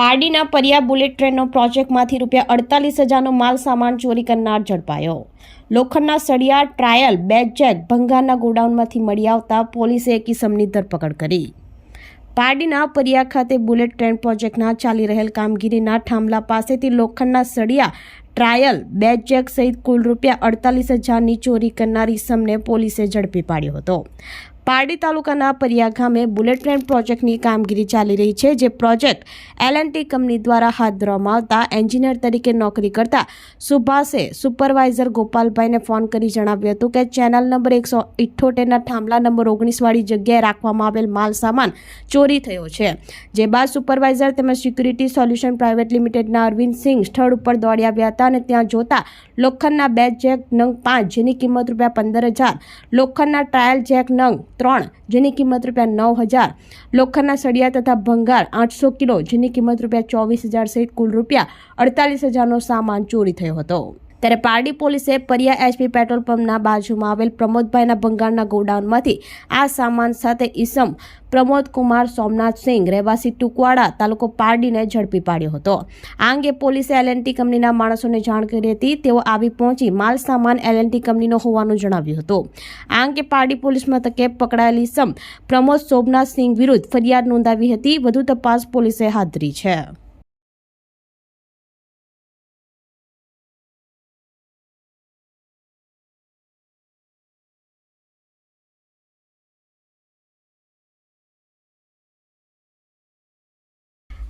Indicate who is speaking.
Speaker 1: પારડીના Pariya bullet ટ્રેનનો પ્રોજેક્ટમાંથી રૂપિયા અડતાલીસ હજારનો માલ સામાન ચોરી કરનાર ઝડપાયો. લોખંડના સળિયા, ટ્રાયલ બે જેક ભંગારના ગોડાઉનમાંથી મળી આવતા પોલીસે એક ઇસમની ધરપકડ કરી. પારડીના પરિયા ખાતે બુલેટ ટ્રેન પ્રોજેક્ટના ચાલી રહેલ કામગીરીના થાંભલા પાસેથી લોખંડના સળિયા, ટ્રાયલ બે જેક સહિત કુલ રૂપિયા અડતાલીસ હજારની ચોરી કરનાર ઇસમને પોલીસે ઝડપી પાડ્યો હતો. પારડી તાલુકાના પરિયા ગામે બુલેટ ટ્રેન પ્રોજેક્ટની કામગીરી ચાલી રહી છે, જે પ્રોજેક્ટ એલ કંપની દ્વારા હાથ ધરવામાં આવતા એન્જિનિયર તરીકે નોકરી કરતા સુભાષે સુપરવાઇઝર ગોપાલભાઈને ફોન કરી જણાવ્યું હતું કે ચેનલ નંબર એકસો ઇઠ્ઠોતેરના થાંભલા નંબર ઓગણીસવાળી જગ્યાએ રાખવામાં આવેલ માલ સામાન ચોરી થયો છે. જે બાદ સુપરવાઇઝર તેમજ સિક્યુરિટી સોલ્યુશન પ્રાઇવેટ લિમિટેડના અરવિંદ સિંહ સ્થળ ઉપર દોડી આવ્યા હતા અને ત્યાં જોતા લોખંડના બે જેક નંગ પાંચ, જેની કિંમત રૂપિયા પંદર હજાર, લોખંડના ટ્રાયલ જેક નંગ ત્રણ, જેની કિંમત રૂપિયા નવ હજાર. લોખંડના સળિયા તથા ભંગાર આઠસો કિલો, જેની કિંમત રૂપિયા ચોવીસ હજાર સહિત કુલ રૂપિયા અડતાલીસ હજારનો સામાન ચોરી થયો હતો. ત્યારે પારડી પોલીસે પરિયા એચપી પેટ્રોલ પંપના બાજુમાં આવેલ પ્રમોદભાઈના ભંગારના ગોડાઉનમાંથી આ સામાન સાથે ઈસમ પ્રમોદ કુમાર સોમનાથ સિંહ રહેવાસી ટુકવાડા તાલુકો પારડીને ઝડપી પાડ્યો હતો. આ અંગે પોલીસે એલએનટી કંપનીના માણસોને જાણ કરી હતી. તેઓ આવી પહોંચી માલ સામાન એલએનટી કંપનીનો હોવાનું જણાવ્યું હતું. આ અંગે પારડી પોલીસ મથકે પકડાયેલી સમ પ્રમોદ સોમનાથ સિંહ વિરુદ્ધ ફરિયાદ નોંધાવી હતી. વધુ તપાસ પોલીસે હાથ ધરી છે.